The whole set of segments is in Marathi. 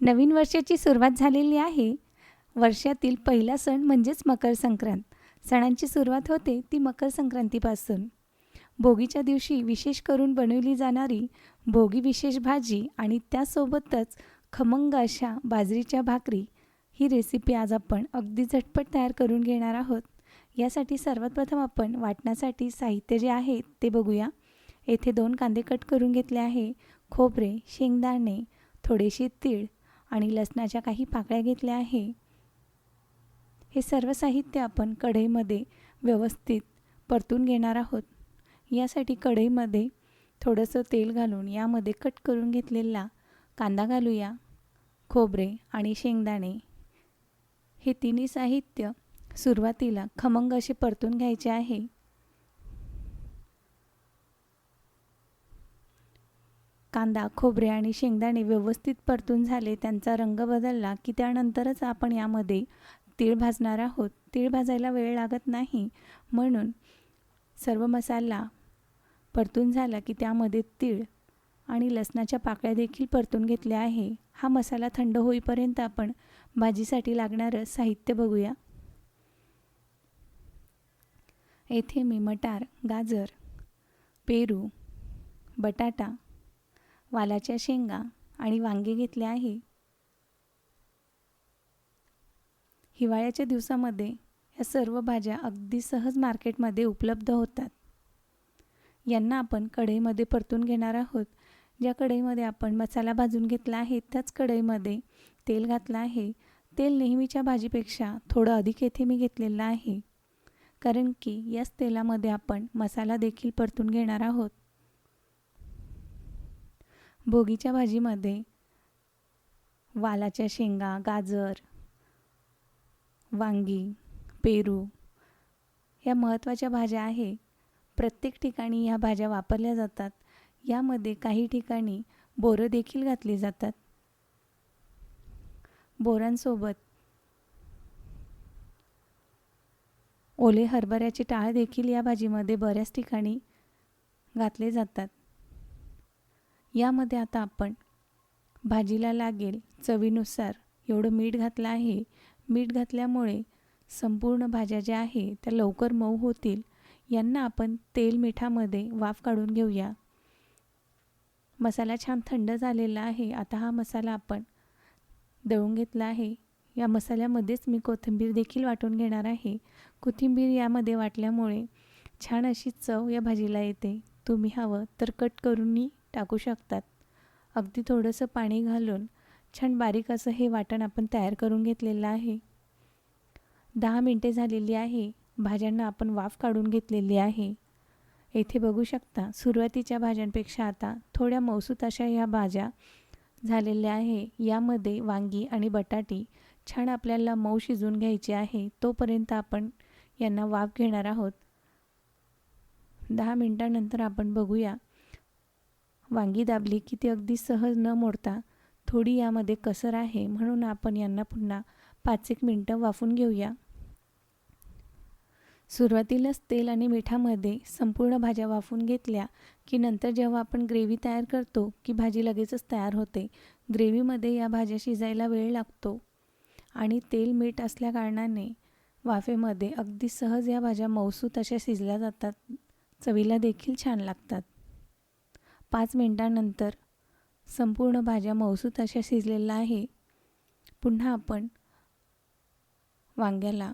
नवीन वर्षाची सुरुवात झालेली आहे. वर्षातील पहिला सण म्हणजेच मकर संक्रांत. सणांची सुरुवात होते ती मकर संक्रांतीपासून. भोगीच्या दिवशी विशेष करून बनवली जाणारी भोगी विशेष भाजी आणि त्यासोबतच खमंग अशा बाजरीच्या भाकरी ही रेसिपी आज आपण अगदी झटपट तयार करून घेणार आहोत. यासाठी सर्वात प्रथम आपण वाटण्यासाठी साहित्य जे आहे ते बघूया. येथे दोन कांदे कट करून घेतले आहे. खोबरे शेंगदाणे थोडेसे तीळ आणि लसणाच्या काही पाकळ्या घेतल्या आहे. हे सर्व साहित्य आपण कढईमध्ये व्यवस्थित परतून घेणार आहोत. यासाठी कढईमध्ये थोडंसं तेल घालून यामध्ये कट करून घेतलेला कांदा घालूया खोबरे आणि शेंगदाणे. हे तिन्ही साहित्य सुरुवातीला खमंग असे परतून घ्यायचे आहे. कांदा खोबरे आणि शेंगदाणे व्यवस्थित परतून झाले त्यांचा रंग बदलला की त्यानंतरच आपण यामध्ये तीळ भाजणार आहोत. तीळ भाजायला वेळ लागत नाही. म्हणून सर्व मसाला परतून झाला की त्यामध्ये तीळ आणि लसणाच्या पाकळ्या देखील परतून घेतल्या आहे. हा मसाला थंड होईपर्यंत आपण भाजीसाठी लागणारं साहित्य बघूया. येथे मी मटार गाजर पेरू बटाटा वालाच्या शेंगा आणि वांगे घेतले आहे. हिवाळ्याच्या दिवसामध्ये या सर्व भाज्या अगदी सहज मार्केटमध्ये उपलब्ध होतात. यांना आपण कढईमध्ये परतून घेणार आहोत. ज्या कढईमध्ये आपण मसाला भाजून घेतला आहे त्याच कढईमध्ये तेल घातलं आहे. तेल नेहमीच्या भाजीपेक्षा थोडं अधिक येथे मी घेतलेलं आहे. कारण की याच तेलामध्ये आपण मसाला देखील परतून घेणार आहोत. भोगीच्या भाजीमध्ये वालाच्या शेंगा गाजर वांगी पेरू या महत्त्वाच्या भाज्या आहे. प्रत्येक ठिकाणी ह्या भाज्या वापरल्या जातात. यामध्ये काही ठिकाणी बोरं देखील घातली जातात. बोरांसोबत ओले हरभऱ्याचे टाळ देखील या भाजीमध्ये बऱ्याच ठिकाणी घातले जातात. यामध्ये आता आपण भाजीला लागेल चवीनुसार एवढं मीठ घातलं आहे. मीठ घातल्यामुळे संपूर्ण भाज्या ज्या आहे त्या लवकर मऊ होतील. यांना आपण तेल मिठामध्ये वाफ काढून घेऊया. मसाला छान थंड झालेला आहे. आता हा मसाला आपण दळून घेतला आहे. या मसाल्यामध्येच मी कोथिंबीर देखील वाटून घेणार आहे. कोथिंबीर यामध्ये वाटल्यामुळे छान अशी चव या भाजीला येते. तुम्ही हवं तर कट करूनही टाकू शकतात. अगदी थोडंसं पाणी घालून छान बारीक असं हे वाटण आपण तयार करून घेतलेलं आहे. दहा मिनटे झालेली आहे. भाज्यांना आपण वाफ काढून घेतलेली आहे. येथे बघू शकता सुरुवातीच्या भाज्यांपेक्षा आता थोड्या मौसूत अशा ह्या भाज्या झालेल्या आहे. यामध्ये वांगी आणि बटाटी छान आपल्याला मऊ शिजून घ्यायची आहे. तोपर्यंत आपण यांना वाफ घेणार आहोत. दहा मिनटानंतर आपण बघूया वांगी दाबली की ती अगदी सहज न मोडता थोडी यामध्ये कसर आहे म्हणून आपण यांना पुन्हा पाच एक मिनटं वाफून घेऊया. सुरुवातीलाच तेल आणि मिठामध्ये संपूर्ण भाज्या वाफून घेतल्या की नंतर जेव्हा आपण ग्रेव्ही तयार करतो की भाजी लगेचच तयार होते ग्रेव्हीमध्ये या भाज्या शिजायला वेळ लागतो आणि तेल मीठ असल्याकारणाने वाफेमध्ये अगदी सहज या भाज्या मौसूत अशा शिजल्या जातात चवीला देखील छान लागतात. पाच मिनटानंतर संपूर्ण भाज्या मऊसूत अशा शिजलेल्या आहे. पुन्हा आपण वांग्याला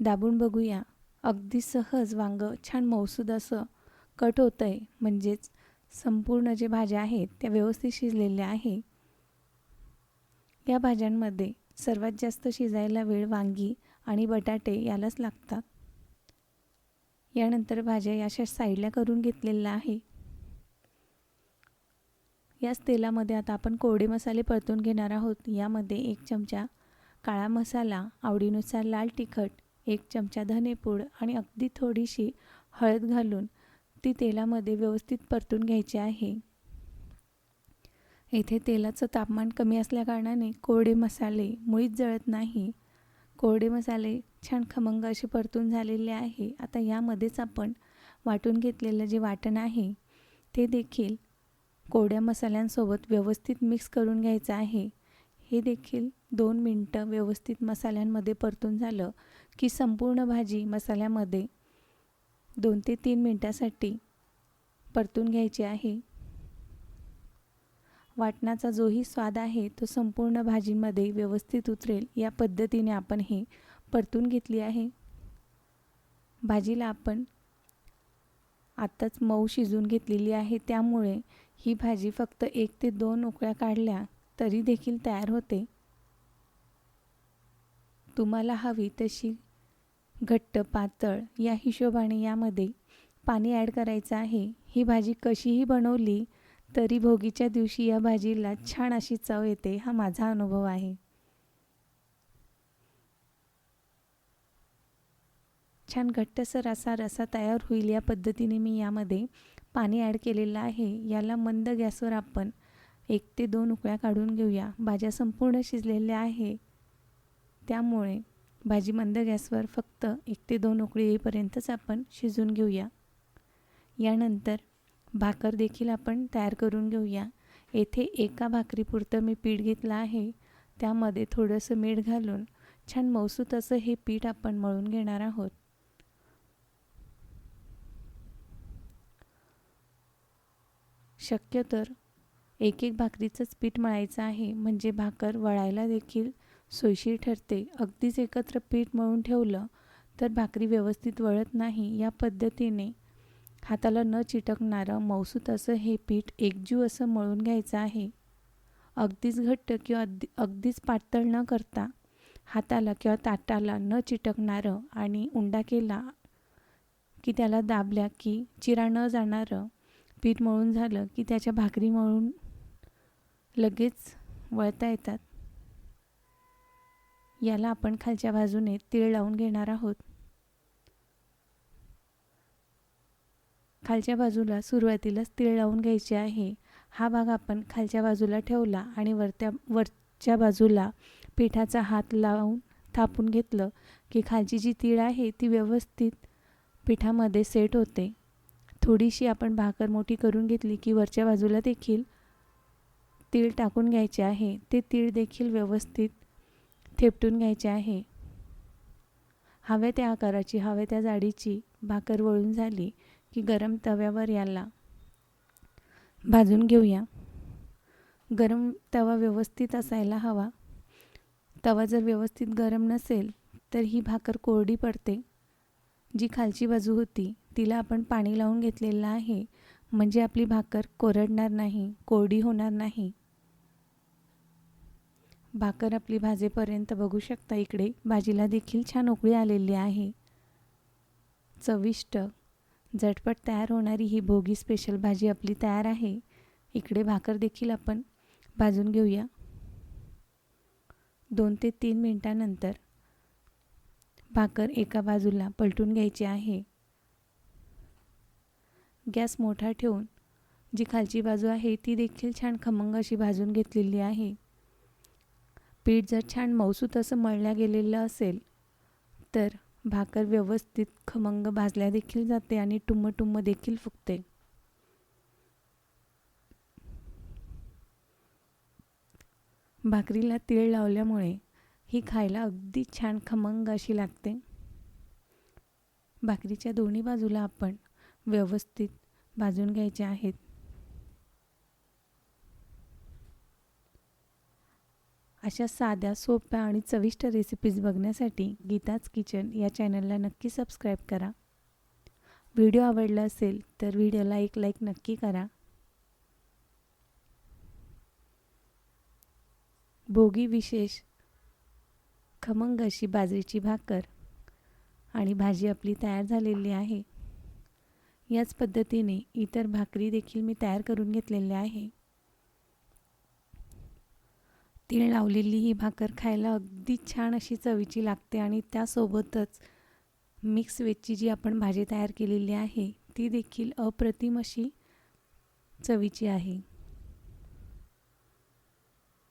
दाबून बघूया. अगदी सहज वांगं छान मऊसूद असं कट होतं आहे म्हणजेच संपूर्ण जे भाज्या आहेत त्या व्यवस्थित शिजलेल्या आहे. या भाज्यांमध्ये सर्वात जास्त शिजायला वेळ वांगी आणि बटाटे यालाच लागतात. यानंतर भाज्या याशा साईडला करून घेतलेल्या आहे. याच तेलामध्ये आता आपण कोरडे मसाले परतून घेणार आहोत. यामध्ये एक चमचा काळा मसाला आवडीनुसार लाल तिखट एक चमचा धनेपूड आणि अगदी थोडीशी हळद घालून ती तेलामध्ये व्यवस्थित परतून घ्यायची आहे. येथे तेलाचं तापमान कमी असल्याकारणाने कोरडे मसाले मुळीच जळत नाही. कोरडे मसाले छान खमंग असे परतून झालेले आहे. आता यामध्येच आपण वाटून घेतलेलं जे वाटण आहे ते देखील कोरड्या मसाल्यांसोबत व्यवस्थित मिक्स करून घ्यायचं आहे. हे देखील दोन मिनटं व्यवस्थित मसाल्यांमध्ये परतून झालं की संपूर्ण भाजी मसाल्यामध्ये दोन ते तीन मिनटासाठी परतून घ्यायची आहे. वाटणाचा जोही स्वाद आहे तो संपूर्ण भाजीमध्ये व्यवस्थित उतरेल. या पद्धतीने आपण हे परतून घेतली आहे. भाजीला आपण आत्ताच मऊ शिजून घेतलेली आहे. त्यामुळे ही भाजी फक्त एक ते दोन उकळ्या काढल्या तरी देखील तयार होते. तुम्हाला हवी तशी घट्ट पातळ या हिशोबाने यामध्ये पाणी ॲड करायचं आहे. ही भाजी कशीही बनवली तरी भोगीच्या दिवशी या भाजीला छान अशी चव येते हा माझा अनुभव आहे. छान घट्टसर असा रसा तयार होईल या पद्धतीने मी यामध्ये पाणी ॲड केलेलं आहे. याला मंद गॅसवर आपण एक ते दोन उकळ्या काढून घेऊया. भाज्या संपूर्ण शिजलेल्या आहे. त्यामुळे भाजी मंद गॅसवर फक्त एक ते दोन उकळी येईपर्यंतच आपण शिजून घेऊया. यानंतर भाकर देखील आपण तयार करून घेऊया. येथे एका भाकरीपुरतं मी पीठ घेतलं आहे. त्यामध्ये थोडंसं मीठ घालून छान मौसूत असं हे पीठ आपण मळून घेणार आहोत. शक्य तर. एक एक भाकरीचंच पीठ मळायचं आहे म्हणजे भाकर वळायला देखील सोयशीर ठरते. अगदीच एकत्र पीठ मळून ठेवलं तर भाकरी व्यवस्थित वळत नाही या पद्धतीने हाताला न चिटकणारं मौसूत असं हे पीठ एकजीव असं मळून घ्यायचं आहे. अगदीच घट्ट किंवा अगदी अगदीच पातळ न करता हाताला किंवा ताटाला न चिटकणारं आणि उंडा केला की त्याला दाबल्या की चिरा न जाणारं पीठ मळून झालं की त्याच्या भाकरी मळून लगेच वळता येतात. याला आपण खालच्या बाजूने तीळ लावून घेणार आहोत. खालच्या बाजूला सुरुवातीलाच तीळ लावून घ्यायचे आहे. हा भाग आपण खालच्या बाजूला ठेवला आणि वरत्या वरच्या बाजूला पिठाचा हात लावून थापून घेतलं की खालची जी तीळ आहे ती व्यवस्थित पिठामध्ये सेट होते. थोडीशी आपण भाकर मोठी करून घेतली की वरच्या बाजूला देखील तीळ टाकून घ्यायचे आहे. ते तीळ देखील व्यवस्थित थेपटून घ्यायचे आहे. हव्या त्या आकाराची हव्या त्या जाडीची भाकर वळून झाली की गरम तव्यावर याला भाजून घेऊया. गरम तवा व्यवस्थित असायला हवा. तवा जर व्यवस्थित गरम नसेल तर ही भाकर कोरडी पडते जी खालची बाजू होती. तिला आपण पाणी लावून घेतलेलं आहे. म्हणजे आपली भाकर कोरडणार नाही कोरडी होणार नाही. भाकर आपली भाजेपर्यंत बघू शकता इकडे. भाजीला देखील छान उकळी आलेली आहे. चविष्ट झटपट तयार होणारी ही भोगी स्पेशल भाजी आपली तयार आहे. इकडे भाकर देखील आपण भाजून घेऊया. दोन ते तीन मिनटानंतर भाकर एका बाजूला पलटून घ्यायची आहे. गॅस मोठा ठेवून जी खालची बाजू आहे ती देखील छान खमंग अशी भाजून घेतलेली आहे. पीठ जर छान मौसूत असं मळल्या गेलेलं असेल तर भाकर व्यवस्थित खमंग भाजल्या देखील जाते आणि टुम्म टुम्म देखील फुगते. भाकरीला तीळ लावल्यामुळे ही खायला अगदी छान खमंग अशी लागते. भाकरीच्या दोन्ही बाजूला आपण व्यवस्थित भाजून घ्यायचे आहेत. अशा साध्या सोप्या आणि चविष्ट रेसिपीज बघण्यासाठी गीताच किचन या चॅनलला नक्की सबस्क्राईब करा. व्हिडिओ आवडला असेल तर व्हिडिओला एक लाईक नक्की करा. भोगी विशेष खमंग अशी बाजरीची भाकर आणि भाजी आपली तयार झालेली आहे. याच पद्धतीने इतर भाकरी देखील मी तयार करून घेतलेल्या आहे. तीळ लावलेली ही भाकर खायला अगदी छान अशी चवीची लागते आणि त्यासोबतच मिक्स वेजची जी आपण भाजी तयार केलेली आहे ती देखील अप्रतिम अशी चवीची आहे.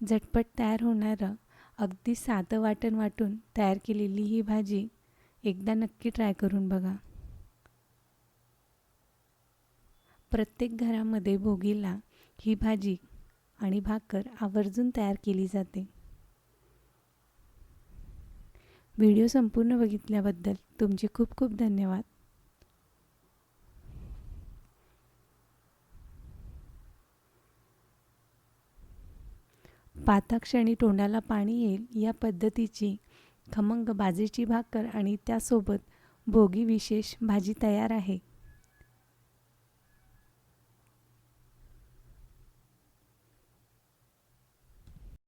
झटपट तयार होणारं अगदी साधं वाटण वाटून तयार केलेली ही भाजी एकदा नक्की ट्राय करून बघा. प्रत्येक घरामध्ये भोगीला ही भाजी आणि भाकर आवर्जून तयार केली जाते. व्हिडिओ संपूर्ण बघितल्याबद्दल तुमचे खूप खूप धन्यवाद. पाताक्षणी तोंडाला पाणी येईल या पद्धतीची खमंग बाजेची भाकर आणि त्यासोबत भोगी विशेष भाजी तयार आहे.